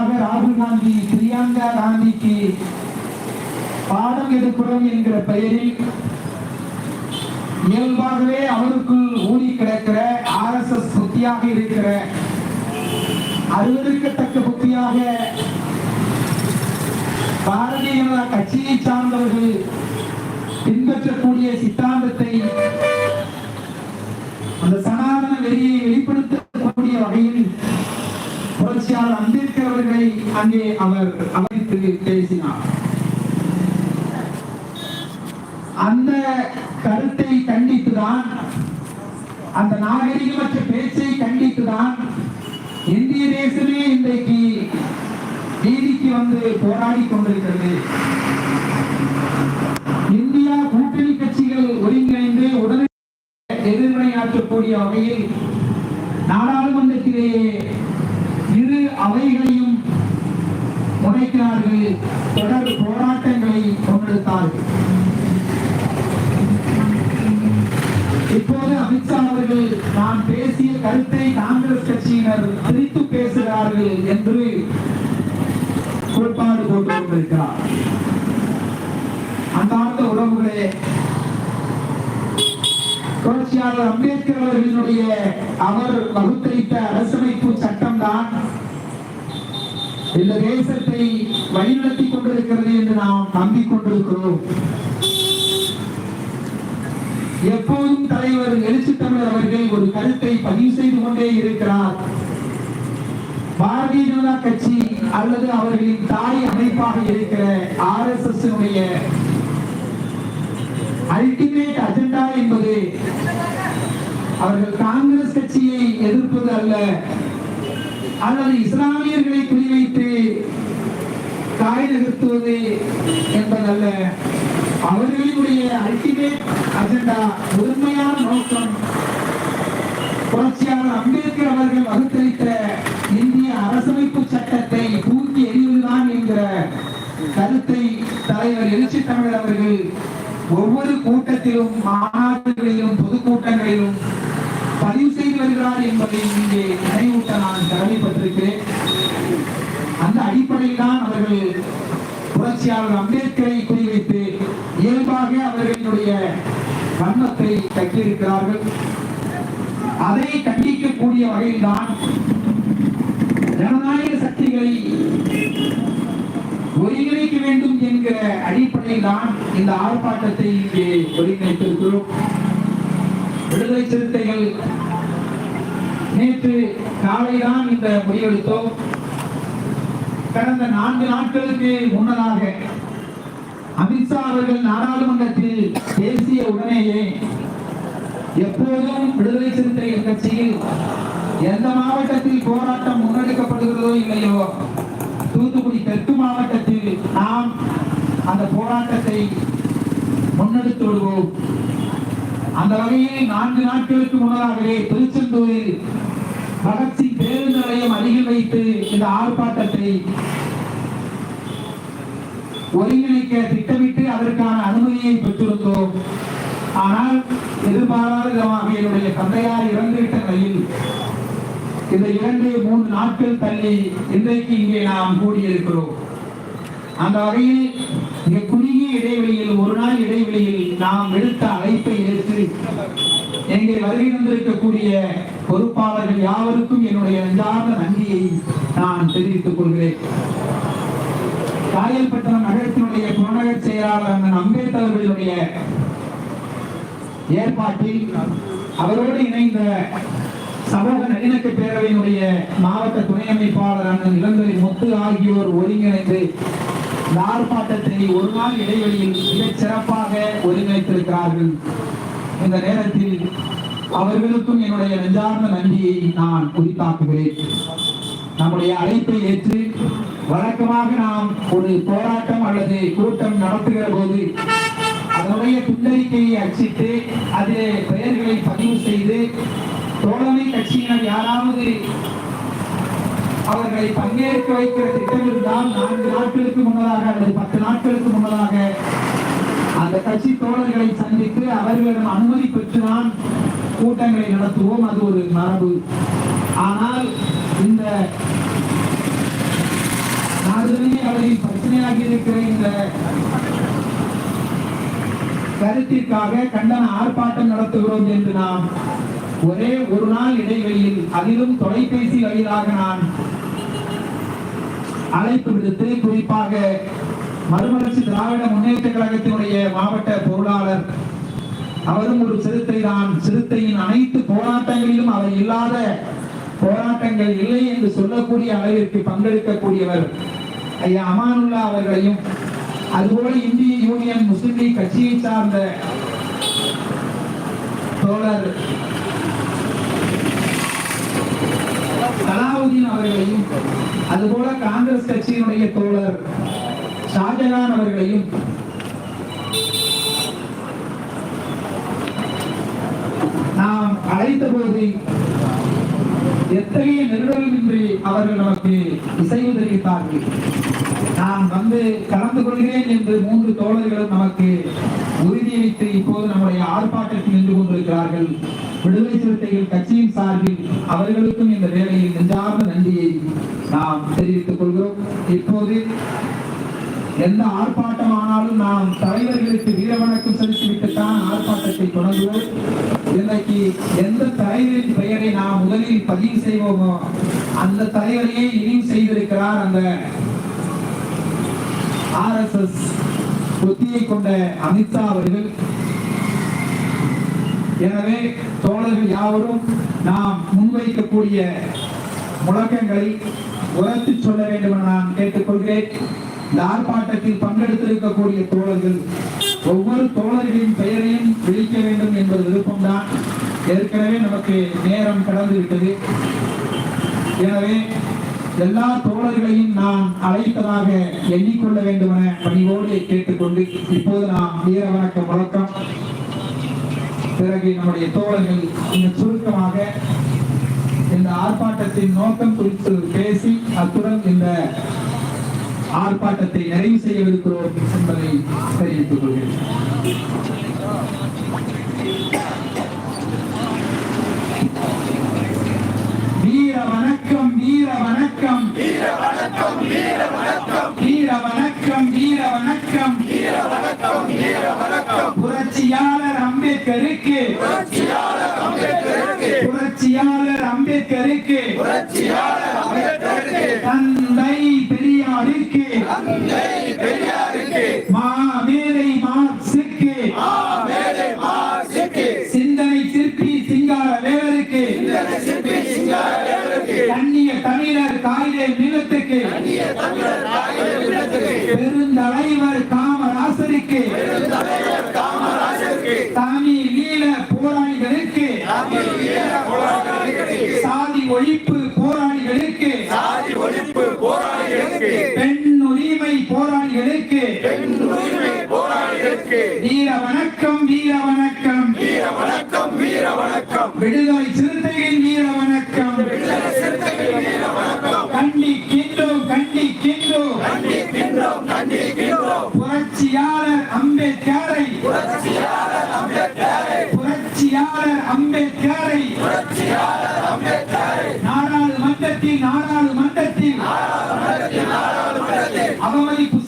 முன்பாக ராகுல் காந்தி பிரியங்கா காந்திக்கு பாடம் எடுக்கிறோம் என்கிற பெயரில் இயல்பாகவே அவருக்குள் ஊறி கிடக்கிற ஆர் எஸ் எஸ் புத்தியாக இருக்கிற அருவருக்கத்தக்க புத்தியாக பாரதிய ஜனதா கட்சியை சார்ந்தவர்கள் பின்பற்றக்கூடிய சித்தாந்தத்தை அந்த சனாதன வெறியை வெளிப்படுத்தக்கூடிய வகையில் புரட்சியாளர் அம்பேத்கர் அவர்களை அங்கே அவர் அமைத்து பேசினார். அந்த கருத்தை கண்டித்துதான் அந்த நாகரிகமற்ற பேச்சை கண்டித்துதான் இந்திய தேசமே இன்றைக்கு நீதிக்கு வந்து போராடி கொண்டிருக்கிறது. இந்தியா கூட்டணி கட்சிகள் ஒருங்கிணைந்து உடனே எதிர்வினையாற்றக்கூடிய வகையில் நாடாளுமன்றத்திலேயே அவைகளையும் முனைக்கிறார்கள் தொடர் போராட்டங்களை முன்னெடுத்தார்கள் இப்போது அமித்ஷா அவர்கள் நான் பேசிய கருத்தை காங்கிரஸ் கட்சியினர் திரித்து பேசுகிறார்கள் என்று கோட்பாடு போட்டுக் கொண்டிருக்கிறார் அன்பார்ந்த உறவுகளே புரட்சியாளர் அம்பேத்கர் அவர்களினுடைய அவர் வகுத்தளித்த அரசமைப்பு சட்டம்தான் இந்த தேசத்தை வழிநடத்தி கொண்டிருக்கிறது என்று நாம் நம்பிக்கொண்டிருக்கிறோம். எப்போதும் தலைவர் எழுச்சி தமிழர் அவர்கள் ஒரு கருத்தை பதிவு செய்து கொண்டே இருக்கிறார். பாரதிய ஜனதா கட்சி அல்லது அவர்களின் தாய் அமைப்பாக இருக்கிற R S S ultimate agenda என்பது அவர்கள் காங்கிரஸ் கட்சியை எதிர்ப்பது அல்ல. அல்லது இஸ்லாமியர்களை குறிவைத்து தாய் நகர்த்துவது என்பதல்ல. அவர்களினுடைய அல்டிமேட் அஜெண்டா முதன்மையான நோக்கம் புரட்சியாளர் அம்பேத்கர் அவர்கள் வகுத்தளித்த இந்திய அரசமைப்பு சட்டத்தை தூக்கி எறிவதுதான் என்கிற கருத்தை தலைவர் எழுச்சி தமிழர் அவர்கள் ஒவ்வொரு கூட்டத்திலும் மாநாடுகளிலும் பொதுக்கூட்டங்களிலும் பதிவு செய்து வருகிறார் என்பதை இங்கே நினைவூட்ட நான் கடமைப்பட்டிருக்கிறேன். அந்த அடிப்படையில் தான் அவர்கள் புரட்சியாளர் அம்பேத்கரை குறிவைத்து இயல்பாக அவர்களினுடைய வண்ணத்தை கட்டியிருக்கிறார்கள் அதை கண்டிக்கக்கூடிய வகையில்தான் ஜனநாயக சக்திகளை ஒருங்கிணைக்க வேண்டும் என்கிற அடிப்படையில் தான் இந்த ஆர்ப்பாட்டத்தை இங்கே ஒருங்கிணைத்திருக்கிறோம். விடுதலை சிறுத்தைகள். நேற்று காலைதான் இந்த முடிவெடுத்தோம். கடந்த நான்கு நாட்களுக்கு முன்னதாக அமித்ஷா அவர்கள் நாடாளுமன்றத்தில் பேசிய உடனேயே எப்போதும் விடுதலை சிறுத்தைகள் கட்சியில் எந்த மாவட்டத்தில் போராட்டம் முன்னெடுக்கப்படுகிறதோ இல்லையோ தூத்துக்குடி தெற்கு மாவட்டத்தில் நாம் அந்த போராட்டத்தை முன்னெடுத்து விடுவோம். அந்த வகையில் நான்கு நாட்களுக்கு முன்னதாகவே திருச்செந்தூரில் பகத்சிங் பேருந்து நிலையம் அருகில் வைத்து இந்த ஆர்ப்பாட்டத்தை ஒருங்கிணைக்க திட்டமிட்டு அதற்கான அனுமதியை பெற்றிருந்தோம். ஆனால் எதிர்பாராத விதமாக என்னுடைய தந்தையார் இறந்துவிட்ட நிலையில் இந்த இரண்டு மூன்று நாட்கள் தள்ளி இன்றைக்கு இங்கே நாம் கூடியிருக்கிறோம். அந்த வகையில் மிக குறுகிய இடைவெளியில் ஒரு நாள் இடைவெளியில் நாம் எடுத்த அழைப்பை ஏற்று இங்கே வருகை வந்திருக்கக்கூடிய பொறுப்பாளர்கள் யாவருக்கும் என்னுடைய நெஞ்சார்ந்த நன்றியை நான் தெரிவித்துக் கொள்கிறேன். காயல்பட்டினம் நகரத்தினுடைய புறநகர் செயலாளர் அண்ணன் அம்பேத்கர் அவர்களுடைய ஏற்பாட்டில் அவரோடு இணைந்த சமூக நல்லிணக்க பேரவையினுடைய மாவட்ட துணை அமைப்பாளர் அண்ணன் இளந்தரி முத்து ஆகியோர் ஒருங்கிணைந்து இந்த ஆர்ப்பாட்டத்தை ஒரு நாள் இடைவெளியில் மிகச் சிறப்பாக ஒருங்கிணைத்திருக்கிறார்கள். இந்த நேரத்தில் அவர்களுக்கும் என்னுடைய நெஞ்சார்ந்த நன்றியை நான் குறித்தாக்குகிறேன் நம்முடைய அழைப்பை ஏற்று வழக்கமாக நாம் ஒரு போராட்டம் அல்லது கூட்டம் நடத்துகிற போது அதனுடைய புன்னறிக்கையை அச்சிட்டு அதிலே பெயர்களை பதிவு செய்து தோழமை கட்சியினர் யாராவது அவர்களை பங்கேற்க வைக்கிற திட்டம் இருந்தால் நான்கு நாட்களுக்கு முன்னதாக அல்லது பத்து நாட்களுக்கு முன்னதாக அந்த கட்சி தோழர்களை சந்தித்து அவர்களிடம் அனுமதி பெற்றுதான் கூட்டங்களை நடத்துவோம் அது ஒரு மரபு. ஆனால் இந்த உறுதியாகி இருக்கிற இந்த கருத்திற்காக கண்டன ஆர்ப்பாட்டம் நடத்துகிறோம் என்று நாம் ஒரே ஒரு நாள் இடைவெளியில் அதிலும் தொலைபேசி வழியாக நான் அழைப்பு விடுத்து குறிப்பாக மறுமலர்ச்சி திராவிட முன்னேற்ற கழகத்தினுடைய மாவட்ட பொருளாளர் அவரும் ஒரு சிறுத்தை தான் சிறுத்தையின் அனைத்து போராட்டங்களிலும் அவர் இல்லாத போராட்டங்கள் இல்லை என்று சொல்லக்கூடிய அளவிற்கு பங்கெடுக்கக்கூடியவர். ஐயா அமானுல்லா அவர்களையும் அதுபோல இந்திய யூனியன் முஸ்லிம் லீக் கட்சியை சார்ந்த தோழர் சலாவுதீன் அவர்களையும் அதுபோல காங்கிரஸ் கட்சியினுடைய தோழர் ஷாஜகான் அவர்களையும் நாம் அழைத்த போது எத்தகைய நெருடலுமின்றி அவர்கள் நமக்கு இசைவு தெரிவித்தார்கள்? நான் வந்து கலந்து கொள்கிறேன் என்று மூன்று தோழர்களும் நமக்கு உறுதியளித்து இப்போது நம்முடைய ஆர்ப்பாட்டத்தில் நின்று கொண்டிருக்கிறார்கள். விடுதலை சிறுத்தைகள் கட்சியின் சார்பில் அவர்களுக்கும் இந்த வேலையில் நெஞ்சார்ந்த நன்றியை நாம் தெரிவித்துக் கொள்கிறோம். இப்போது எந்த ஆர்ப்பாட்டமானாலும் நாம் தலைவர்களுக்கு வீரவணக்கம் செலுத்திவிட்டுத்தான் ஆர்ப்பாட்டத்தை தொடங்குவோம் இன்றைக்கு எந்த தலைவரின் பெயரை நாம் முதலில் பதிவு செய்வோமோ அந்த தலைவரையே இனியும் செய்திருக்கிறார் அந்த ஆர்எஸ்எஸ் புத்தியை கொண்ட அமித்ஷா அவர்கள். எனவே தோழர்கள் யாவரும் நாம் முன்வைக்கக்கூடிய முழக்கங்களை உரத்து சொல்ல வேண்டும் என நான் கேட்டுக்கொள்கிறேன். இந்த ஆர்ப்பாட்டத்தில் பங்கெடுத்திருக்கக்கூடிய தோழர்கள் ஒவ்வொரு தோழர்களின் பெயரையும் விழிக்க வேண்டும் என்பது விருப்பம்தான். ஏற்கனவே நமக்கு நேரம் கடந்து விட்டது. எனவே எல்லா தோழர்களையும் நான் அழைப்பதாக எண்ணிக்கொள்ள வேண்டும் என பணிவோடு கேட்டுக்கொண்டு இப்போது நாம் வீர வணக்கம் முழக்கம் பிறகு நம்முடைய தோழர்கள் இந்த சுருக்கமாக இந்த ஆர்ப்பாட்டத்தின் நோக்கம் குறித்து பேசி அத்துடன் இந்த ஆர்ப்பாட்டத்தை நிறைவு செய்யவிருக்கிறோம் என்பதை தெரிவித்துக் கொள்கிறேன். அம்பேத்கருக்கு. புரட்சியாளர் அம்பேத்கருக்கு. தந்தை பெரியாருக்கு. மாமேலை மார்க்சுக்கு சிந்தனை சிற்பி சிங்கார வேலருக்கு கண்ணிய தமிழர் காயிலை நிலத்துக்கு பெருந்தலைவர் வீர வணக்கம் வீர வணக்கம். வீர வணக்கம் வீர வணக்கம். விடுதலை சிறுத்தைகள் வீர வணக்கம். கண்டி கிண்டோம் கண்டி கிண்டோம் புரட்சியாளர் அம்பேத்கரை. புரட்சியாளர் அம்பேத்கரை. நாடாளுமன்றத்தில் நாடாளுமன்றத்தில். அவமதிப்பு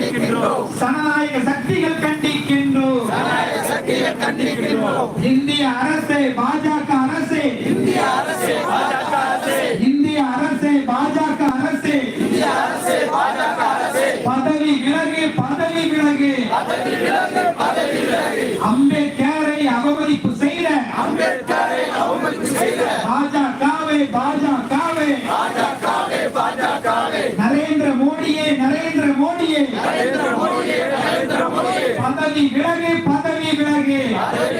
சனநாயக சக்திகள் கண்டிக்கின்றோம் ஜனநாயக சக்தியை கண்டிக்கின்றோம் இந்திய அரசே பாஜக அரசே இந்திய அரசே பாஜக அரசே இந்திய அரசே பாஜக அரசே இந்திய அரசே பாஜக அரசே பதவி விலகு பதவி விலகு பதவி விலகு பதவி விலகு அம்பேத்கரை அவமதிப்பு செய்த அம்பேத்கரை அவமதிப்பு செய்த பாஜகவை பாஜகவை பாஜகவே பாஜகவே நரேந்திர மோடியே நரேந்திர மோடியே நரேந்திர மோடியே நரேந்திர மோடியே பதவி விலகு பதவி விலகு.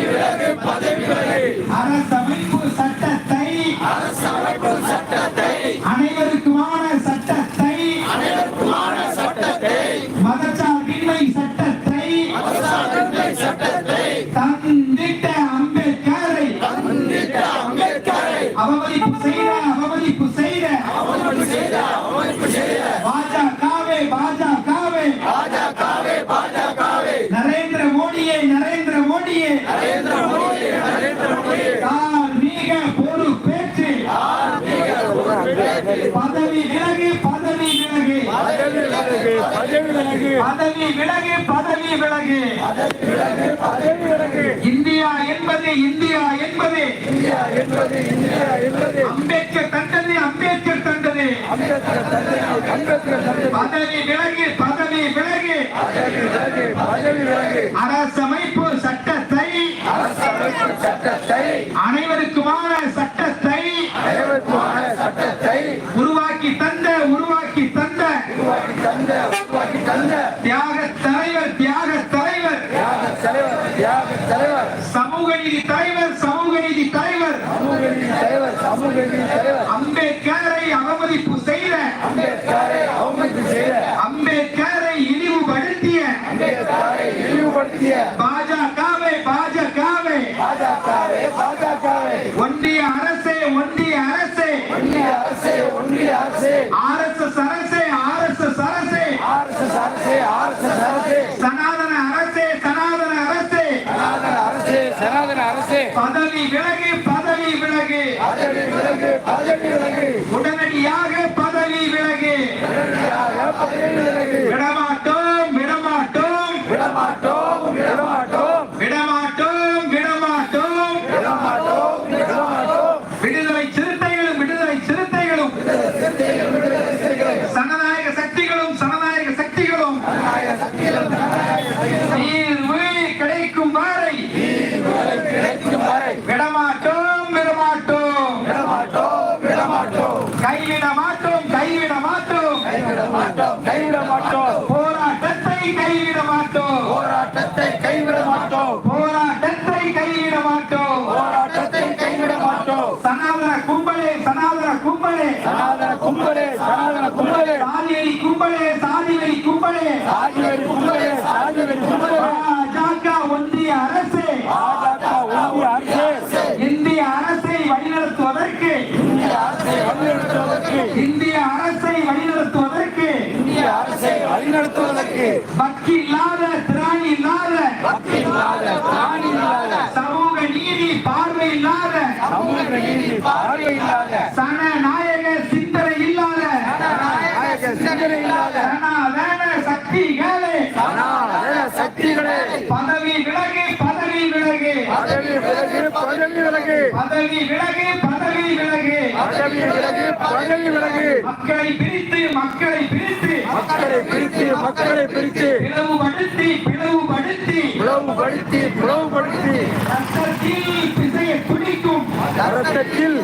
மோடியே நரேந்திர மோடியே. நரேந்திர மோடியே நரேந்திர மோடியே. தார்மீக பொறுப்பேற்று பதவி விலகு பதவி விலகு. பதவி விலகு பதவி விலகு. பதவி விலகு பதவி விலகு. இந்தியா என்பது இந்தியா என்பது. இந்தியா என்பது இந்தியா என்பது. அம்பேத்கர் தந்தது அம்பேத்கர் தந்தது. அம்பேத்கர் தந்தது அம்பேத்கர் தந்தது. பதவி விலகு தலைவர் சமூக தலைவர். அம்பேத்கரை அவமதிப்பு செய்த அம்பேத்கரை அவமதிப்பு செய்த. அம்பேத்கரை இழிவுபடுத்திய அம்பேத்கரை இழிவுபடுத்திய. பாஜகவை பாஜகவை. பாஜகவை பாஜகவை. ஒன்றிய அரசே ஒன்றிய அரசே. ஒன்றிய அரசே ஒன்றிய அரசே. ஆர் எஸ் எஸ் அரசே ஆர் எஸ் எஸ் அரசே. ஆர்எஸ்எஸ் அரசே ஆர்எஸ்எஸ் அரசே. Aleluia. சனநாயக சிந்தனை இல்லாத நாயக சக்திகளே சக்திகளே பதவி விலகு பதவி விலகு பதவி விலகு பதவி விலகு பதவி விலகு பதவி விலகு பதவி விலகு பதவி விலகு மக்களை பிரித்து மக்களை பிரித்து மக்களை பிரித்து மக்களை பிரித்து பிளவுபடுத்தி பிளவுபடுத்தி பிளவுபடுத்தி பிளவுபடுத்தி துடிக்கும் ரத்தத்தில்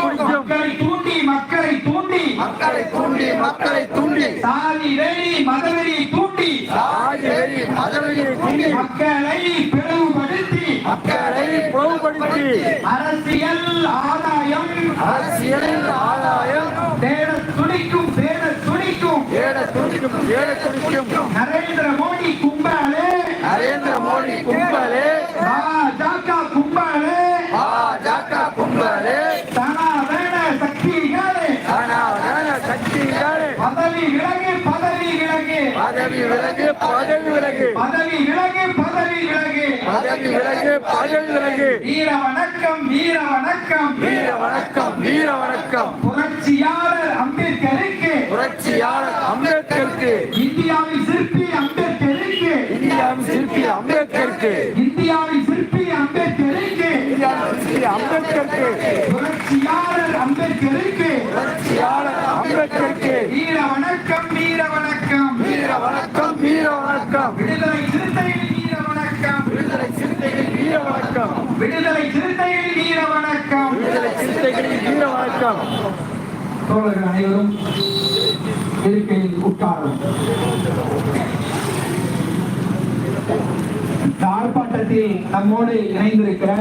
குடிக்கும் மக்களை தூண்டி மக்களை தூண்டி. மக்களை தூண்டி மக்களை தூண்டி. சாதி வெறி மதவெறி தூண்டி. சாதி வெறி மதவெறியை தூண்டி. மக்களை பிளவுபடுத்தி. மக்களை பிளவுபடுத்தி. அரசியல் ஆதாயம். அரசியலில் ஆதாயம். தேட துடிக்கும் தேட துடிக்கும். ஏட துடிக்கும் ஏட துடிக்கும். நரேந்திர மோடி கும்பலே. நரேந்திர மோடி கும்பலே பாஜக கும்பலே பாஜக கும்பலே சனாதன சக்திகளே சனாதன சக்திகளே பதவி விலகு பதவி விலகு. பதவி விலகு பதவி விலகு. பதவி விலகு பதவி விலகு. பதவி விலகு பதவி விலகு. வீர வணக்கம் வீர வணக்கம். வீர வணக்கம் வீர வணக்கம். புரட்சியாளர் அம்பேத்கருக்கு. புரட்சியாளர் அம்பேத்கருக்கு. இந்தியாவின் சிற்பி அம்பேத்கருக்கு. இந்தியாவின் சிற்பி அம்பேத்கருக்கு. இந்தியாவின் சிற்பி அம்பேத்கருக்கு. இந்தியாவின் சிற்பி அம்பேத்கருக்கு. புரட்சியாளர் அம்பேத்கருக்கு. புரட்சியாளர் அம்பேத்கருக்கு வீர வணக்கம் வீர வணக்கம் வீர வணக்கம் வீர வணக்கம் விடுதலை சிறுத்தைகள் வீர வணக்கம் விடுதலை சிறுத்தைகளின் வீர வணக்கம் விடுதலை சிறுத்தைகள் வீர வணக்கம் விடுதலை சிறுத்தைகளின் வீர வணக்கம் தோழர்கள் அனைவரும் இருக்கையில் உட்காரும் ஆர்ப்பாட்டத்தில் நம்மோடு இணைந்திருக்கிற